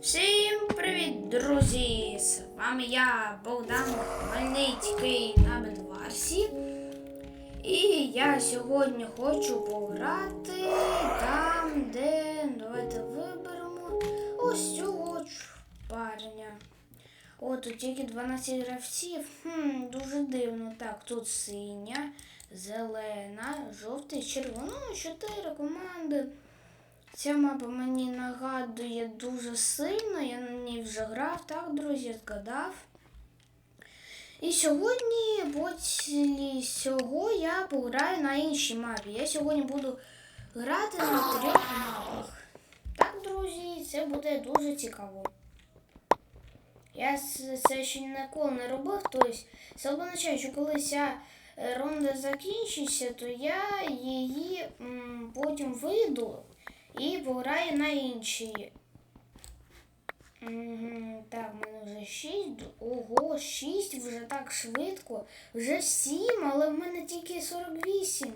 Всім привіт, друзі! З вами я, Богдан Хмельницький на Бедварсі. І я сьогодні хочу пограти там, де давайте виберемо ось цього парня. О, тут тільки 12 гравців. Хм, дуже дивно. Так, тут синя, зелена, жовта, червона. Ну, чотири команди. Ця мапа мені нагадує дуже сильно, я на ній вже грав, так, друзі, згадав. І сьогодні, після цього, я пограю на іншій мапі. Я сьогодні буду грати на трьох мапах. Так, друзі, це буде дуже цікаво. Я це ще ніколи не робив, тобто це означає, що коли ця е, ронда закінчиться, то я її м, потім вийду і пограю на іншій. Мгм, Так, в мене вже 6. Ого, 6 вже так швидко. Вже 7, але в мене тільки 48.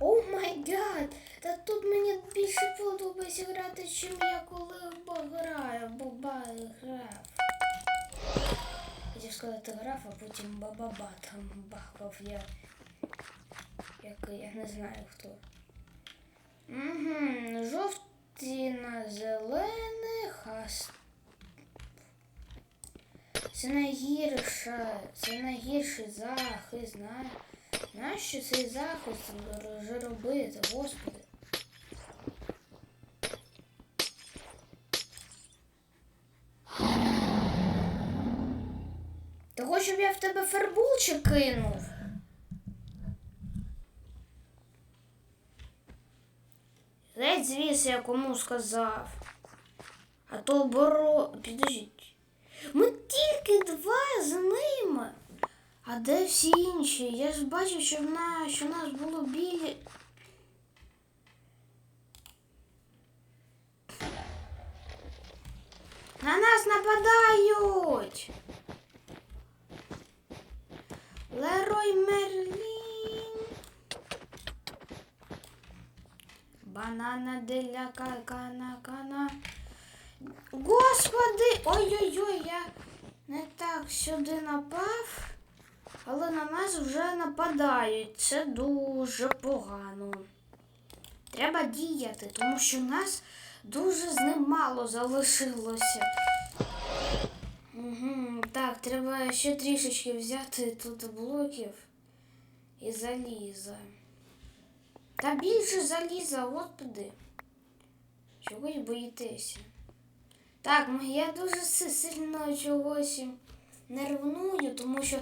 О май гад! Та тут мені більше подобається грати, чим я коли граю, боба грав. Хотів сказати грав, а потім бабаба там бахав я. Як я не знаю хто. Угу, жовті на зелених, а це найгірша, це найгірший захист, знаю. Нащо цей захист вже робити, господи? Ти хочеш, щоб я в тебе фарбулчик кинув? Геть звідси я кому сказав. А то оборо. Підождіть. Ми тільки два з ними. А де всі інші? Я ж бачив, що в нас, що в нас було білі. На нас нападають. Лерой Мерлін. Банана деля кана кана. Господи! Ой-ой-ой, я не так сюди напав, але на нас вже нападають. Це дуже погано. Треба діяти, тому що нас дуже з ним мало залишилося. Угу, так, треба ще трішечки взяти тут блоків і заліза. Та більше заліза, господи. Чогось боїтеся? Так, ну я дуже сильно чогось не ревную, тому що,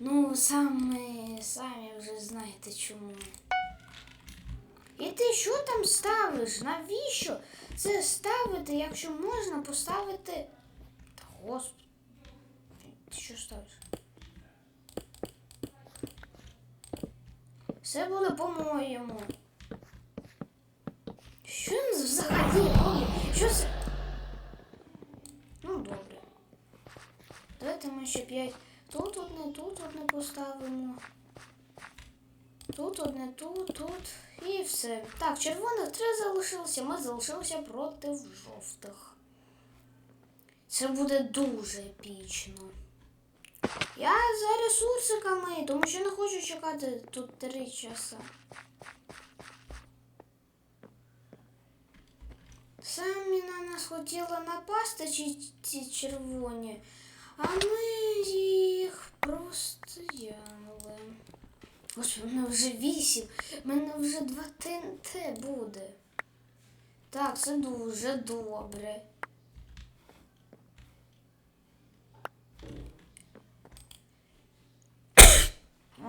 ну, самі, самі вже знаєте чому. І ти що там ставиш? Навіщо це ставити, якщо можна поставити. Та господи. Ти що ставиш? Все буде по-моєму. Що він взагалі? Що це? Ну, добре. Давайте ми ще п'ять. Тут одне, тут одне поставимо. Тут одне, тут, тут. І все. Так, червоних три залишилося. Ми залишилися проти жовтих. Це буде дуже епічно. Я за ресурсиками, тому що не хочу чекати тут три часа. Самі на нас хотіли напасти ці, ці червоні, а ми їх просто янули. Господи, мене вже вісім, мене вже два ТНТ буде. Так, це дуже добре.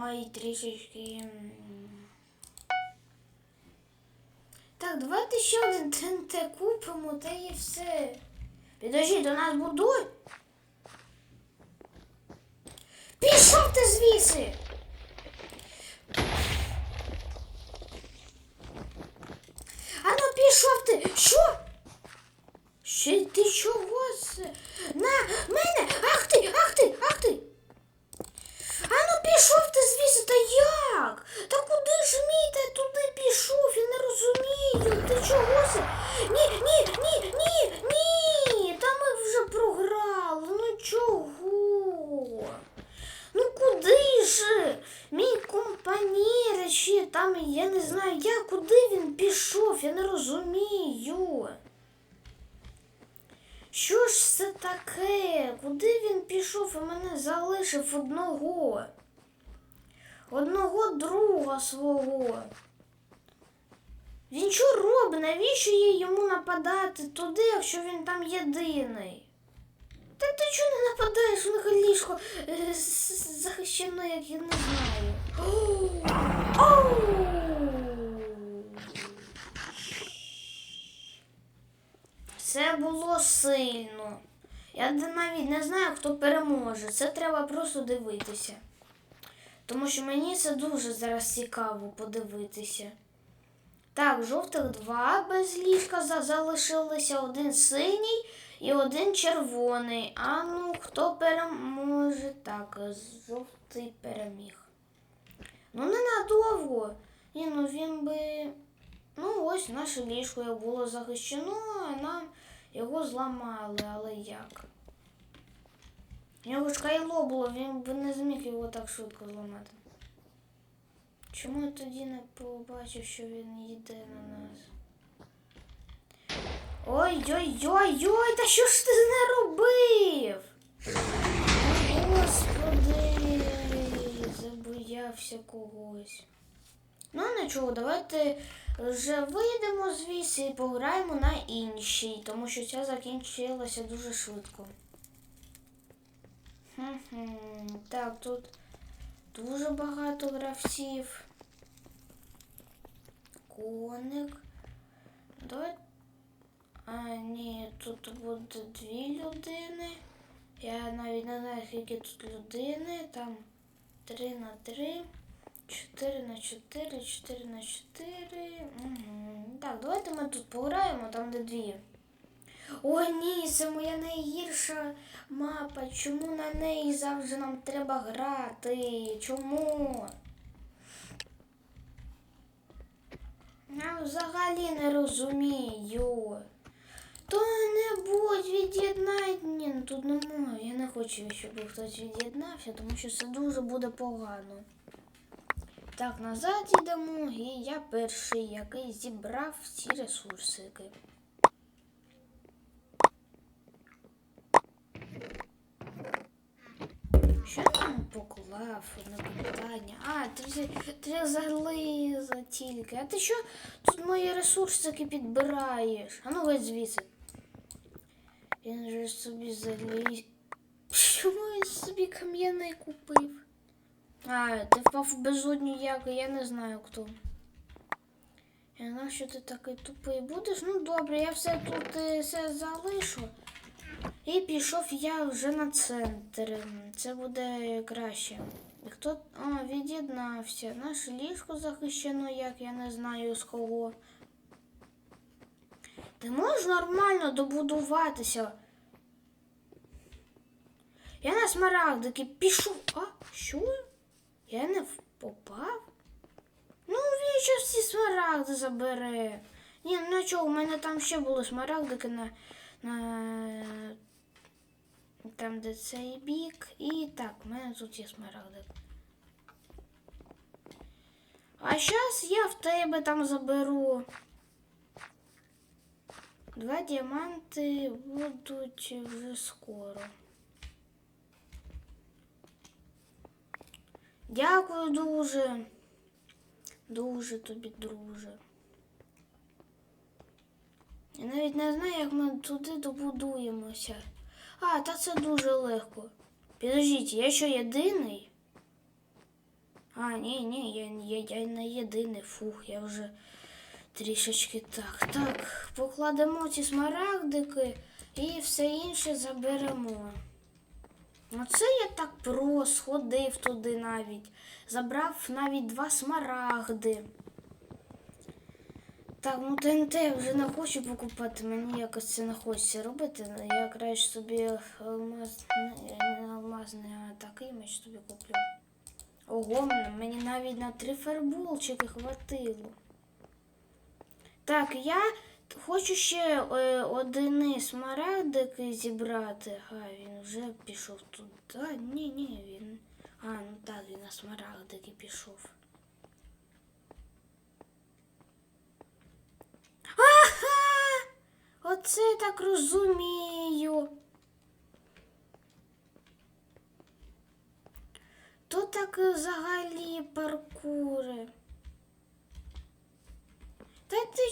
Ой, трішечки. Так, давайте ще один ТНТ купимо, та і все. Підожди, до нас будуть. Пішов ти звідси! А ну пішов ти! Що? Ще ти чого? На мене! Ах ти! Ах ти! Ах ти! А ну пішов ти звідси, та як? Та куди ж мій та туди пішов? Я не розумію. Ти чогося? Ні, ні, ні, ні, ні. Та ми вже програли. Ну чого? Ну куди ж? Мій компанір ще там, я не знаю, я куди він пішов, я не розумію. Що ж це таке? Куди він пішов і мене залишив одного? Одного друга свого. Він що робить? Навіщо їй йому нападати туди, якщо він там єдиний? Та ти чого не нападаєш? Них ліжко е, захищено, як я не знаю. Оу! Це було сильно. Я навіть не знаю, хто переможе. Це треба просто дивитися. Тому що мені це дуже зараз цікаво подивитися. Так, жовтих два без ліжка за- залишилися, один синій і один червоний. А ну, хто переможе? Так, жовтий переміг. Ну, ненадовго. Ні, ну він би. Ну, ось наше ліжко було захищено, а нам його зламали, але як? У нього ж кайло було, він би не зміг його так швидко зламати. Чому я тоді не побачив, що він йде на нас? Ой-ой-ой-ой, та що ж ти не робив? Господи, забоявся когось. Ну, нічого, давайте вже вийдемо звідси і пограємо на іншій, тому що ця закінчилася дуже швидко. Так, тут дуже багато гравців. Коник. Давай. А, ні, тут буде дві людини. Я навіть не знаю, скільки тут людини. Там 3 на 3. 4 на 4, 4 на 4. Угу. Так, давайте ми тут пограємо, там де дві. Ой, ні, це моя найгірша мапа. Чому на неї завжди нам треба грати? Чому? Я взагалі не розумію. То небудь від'єднай. Ні, ну тут не можу. Я не хочу, щоб хтось від'єднався, тому що це дуже буде погано. Так, назад йдемо, і я перший, який зібрав всі ресурсики. Що там поклав одне питання? А, три, три зализа тільки. А ти що тут мої ресурсики підбираєш? А ну геть звідси. Він же собі заліз. Чому він собі кам'яний купив? А, ти впав в безодню як, я не знаю хто. Я знаю, що ти такий тупий будеш. Ну добре, я все тут е, все залишу. І пішов я вже на центр. Це буде краще. Хто а, від'єднався? Наше ліжко захищено, як я не знаю з кого. Ти можеш нормально добудуватися? Я на смарагдики пішов. А, що? Я не попав? Ну, він ще всі смарагди забере. Ні, ну чого, у мене там ще були смарагдики на, на там, де цей бік. І так, у мене тут є смарагдик. А зараз я в тебе там заберу. Два діаманти будуть вже скоро. Дякую дуже. Дуже тобі, друже. Я навіть не знаю, як ми туди добудуємося. А, та це дуже легко. Підождіть, я що єдиний? А, ні, ні, я, я, я не єдиний. Фух, я вже трішечки так. Так, покладемо ці смарагдики і все інше заберемо. Оце я так просто сходив туди навіть. Забрав навіть два смарагди. Так, ну ТНТ я вже не хочу покупати, мені якось це не хочеться робити. Я краще собі алмазний, не алмазний, а такий меч собі куплю. Ого, мені навіть на три фарболчики хватило. Так, я хочу ще е, один смарагдик зібрати. А, він вже пішов туди. Ні, ні, він. А, ну так, він на смарагдики пішов. Ага! Оце я так розумію. То так взагалі паркури.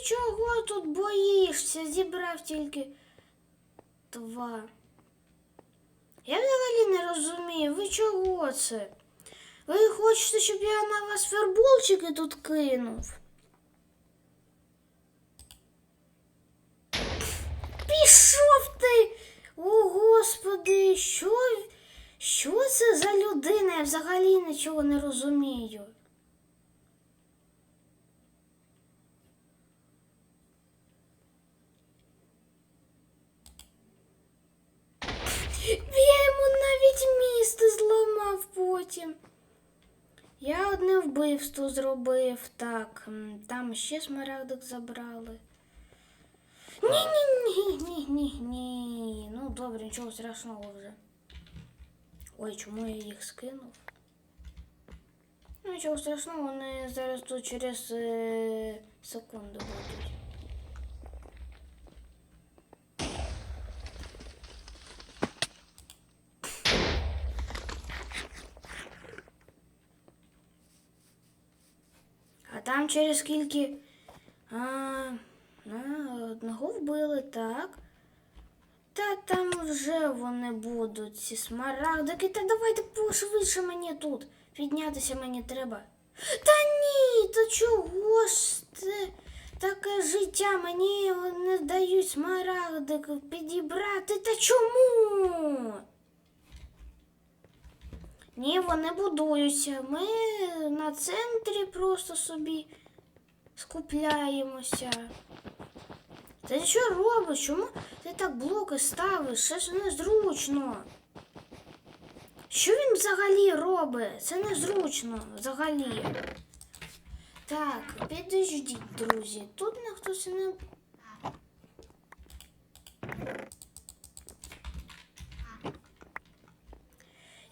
Чого тут боїшся? Зібрав тільки два. Я взагалі не розумію, ви чого це? Ви хочете, щоб я на вас ферболчики тут кинув? Пішов ти! О, господи, що, що це за людина? Я взагалі нічого не розумію. Я йому навіть місто зламав потім. Я одне вбивство зробив, так. Там ще смарагдик забрали. Ні, ні, ні, ні, ні, ні. Ну добре, нічого страшного вже. Ой, чому я їх скинув? Ну, нічого страшного, вони зараз тут через е, секунду будуть. А там через скільки. А, а, одного вбили, так. Та там вже вони будуть, ці смарагдики. Та давайте пошвидше мені тут. Піднятися мені треба. Та ні, то чого ж це таке життя? Мені не дають смарагдик підібрати. Та чому? Ні, вони будуються. Ми на центрі просто собі скупляємося. Ти що робиш? Чому ти так блоки ставиш? Це ж незручно. Що він взагалі робить? Це незручно взагалі. Так, підождіть, друзі. Тут не хтось не.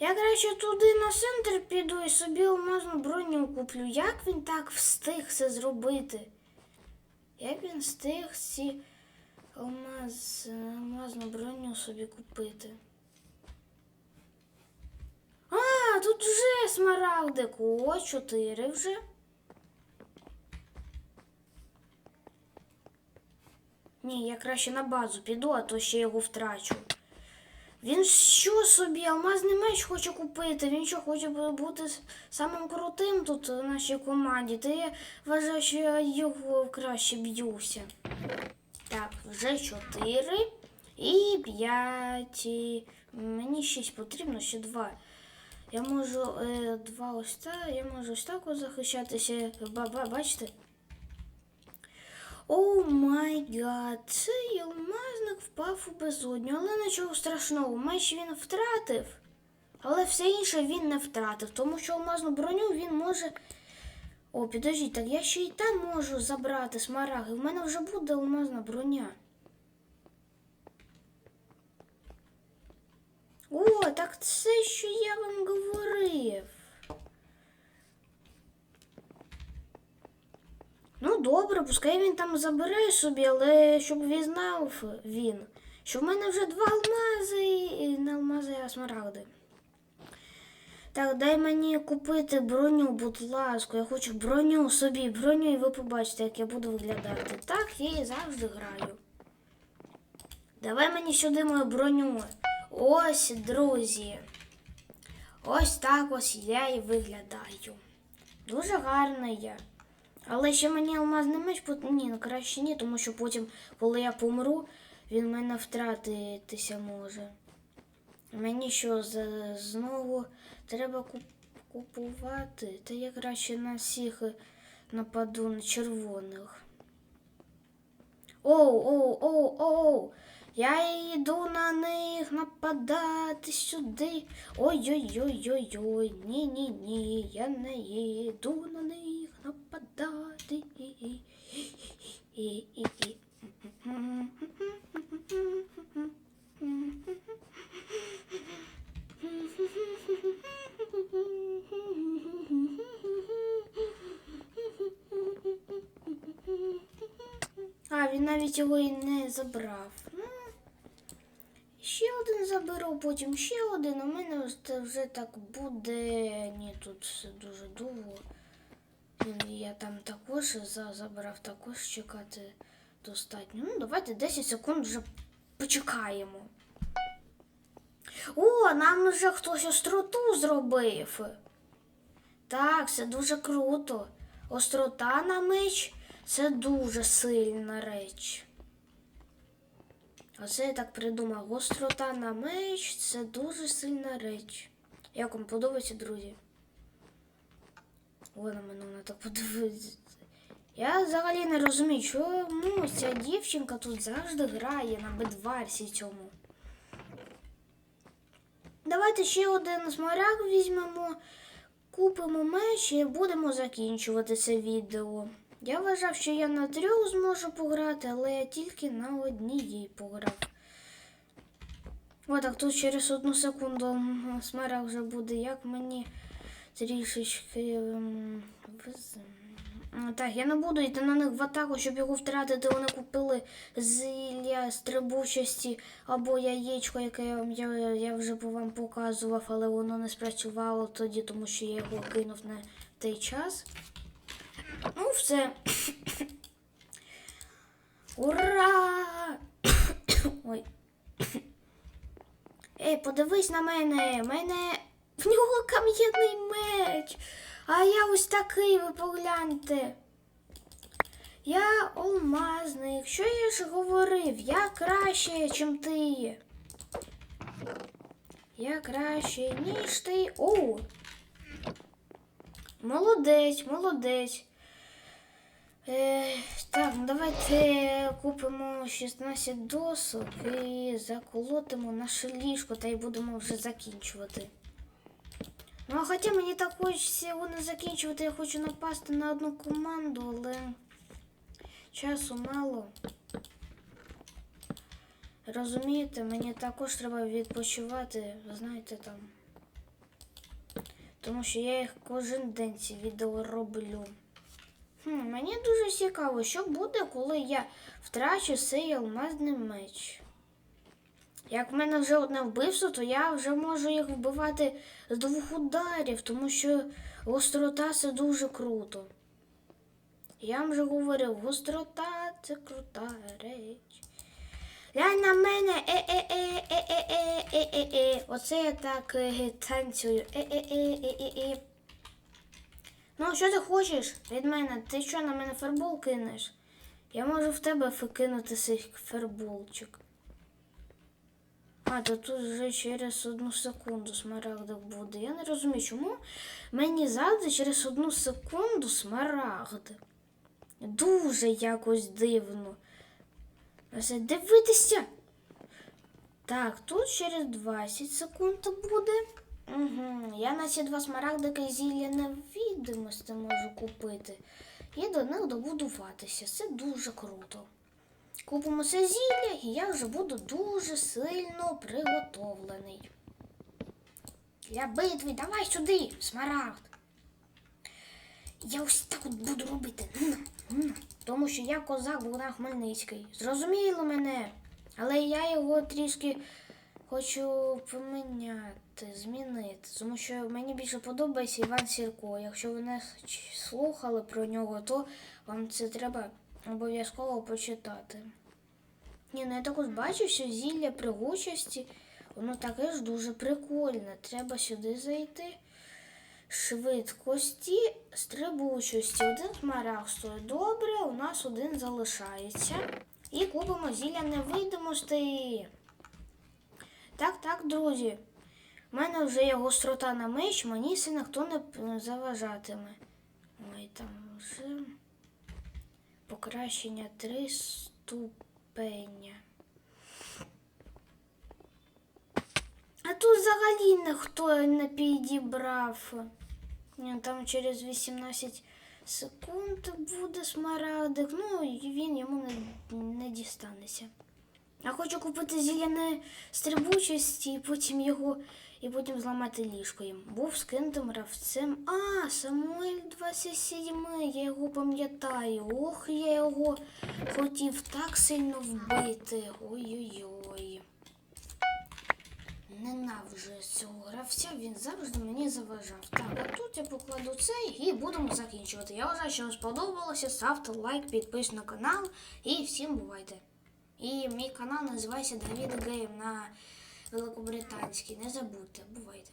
Я краще туди на центр піду і собі алмазну броню куплю. Як він так встиг це зробити? Як він встиг ці алмаз, алмазну броню собі купити? А, тут вже смарагдик. О, чотири вже. Ні, я краще на базу піду, а то ще його втрачу. Він що собі алмазний меч хоче купити? Він що хоче бути самим крутим тут у нашій команді? Та я вважаю, що я його краще б'юся. Так, вже чотири і п'ять. Мені шість потрібно, ще два. Я можу е, два ось так, я можу ось так захищатися. Ба-ба, бачите? О май гад, цей алмазник впав у безодню, але нічого страшного, меч він втратив. Але все інше він не втратив, тому що алмазну броню він може. О, підождіть, так я ще й там можу забрати смараги. В мене вже буде алмазна броня. О, так це що я вам говорив. Ну, добре, пускай він там забере собі, але щоб він знав він, що в мене вже два алмази і не алмази, а смарагди. Так, дай мені купити броню, будь ласка. Я хочу броню собі, броню, і ви побачите, як я буду виглядати. Так, я і завжди граю. Давай мені сюди мою броню. Ось, друзі. Ось так ось я і виглядаю. Дуже гарна я. Але ще мені алмазний меч ні, ну краще ні, тому що потім, коли я помру, він мене втратитися може. Мені що за- знову треба куп- купувати? Та я краще на всіх нападу на червоних. Оу, оу, оу, оу. Я йду на них нападати сюди. Ой-ой-ой-ой-ой. Ні-ні-ні, я не йду на них нападати. А, він навіть його і не забрав. Ще один заберу, потім ще один. У мене це вже так буде. Ні, тут все дуже довго. Я там також забрав також чекати достатньо. Ну, давайте 10 секунд вже почекаємо. О, нам вже хтось остроту зробив. Так, це дуже круто. Острота на меч це дуже сильна реч. Оце я так придумав. Гострота на меч це дуже сильна реч. Як вам подобається, друзі? О, на мене вона так подивиться. Я взагалі не розумію, чому ця дівчинка тут завжди грає на бедварсі цьому. Давайте ще один смарагд візьмемо, купимо меч і будемо закінчувати це відео. Я вважав, що я на трьох зможу пограти, але я тільки на одній пограв. Отак, тут через одну секунду м, смарагд вже буде, як мені трішечки. ем, Так, я не буду йти на них в атаку, щоб його втратити. Вони купили зілля стрибучості або яєчко, яке я, я, вже вам показував, але воно не спрацювало тоді, тому що я його кинув на той час. Ну, все. Ура! Ой. Ей, подивись на мене. Мене в нього кам'яний меч. А я ось такий, ви погляньте. Я алмазник. Що я ж говорив? Я краще, чим ти. Я краще, ніж ти. О! Молодець, молодець. Е, так, давайте купимо 16 досок і заколотимо наше ліжко та й будемо вже закінчувати. Ну, а хоча мені так хочеться його не закінчувати, я хочу напасти на одну команду, але часу мало. Розумієте, мені також треба відпочивати, знаєте там. Тому що я їх кожен день ці відео роблю. Мені дуже цікаво, що буде, коли я втрачу цей алмазний меч. Як в мене вже одне вбивство, то я вже можу їх вбивати з двох ударів, тому що гострота це дуже круто. Я вам вже говорив, гострота це крута реч. Глянь на мене, е-е-е-е-е-е-е-е. Оце я так е, танцюю. Е-е-е-е-е-е. Ну, що ти хочеш від мене? Ти що на мене фарбол кинеш? Я можу в тебе кинути цей фарболчик. А, то тут вже через одну секунду смарагдик буде. Я не розумію, чому мені завжди через одну секунду смарагд. Дуже якось дивно. Ось дивитися. Так, тут через 20 секунд буде. Угу. Я на ці два смарагдика зілля невідомості можу купити. І до них добудуватися. Це дуже круто. Купимо це зілля, і я вже буду дуже сильно приготовлений. Для битви, давай сюди, смарагд. Я ось так от буду робити. Тому що я козак Богдан Хмельницький. Зрозуміло мене. Але я його трішки хочу поміняти, змінити. Тому що мені більше подобається Іван Сірко. Якщо ви не слухали про нього, то вам це треба обов'язково почитати. Ні, ну я також бачу, що зілля пригучості, воно таке ж дуже прикольне. Треба сюди зайти. Швидкості, стрибучості. Один смарагд стоїть добре, у нас один залишається. І купимо зілля невидимості. Так, так, друзі. У мене вже є гострота на меч, мені це ніхто не заважатиме. Ой, там вже покращення 3 ступеня. А тут взагалі ніхто не підібрав. Там через 18 секунд буде смарагдик. Ну, він йому не, не дістанеться. Я хочу купити зілля стрибучості і потім його і потім зламати ліжко їм. Був скинутим гравцем. А, Самуель 27, я його пам'ятаю. Ох, я його хотів так сильно вбити. Ой-ой-ой. Ненавиджу цього гравця, він завжди мені заважав. Так, а тут я покладу цей і будемо закінчувати. Я вважаю, що вам сподобалося. Ставте лайк, підписуйтесь на канал і всім бувайте. І мій канал називається Давід Гейм на великобританський. Не забудьте, бувайте.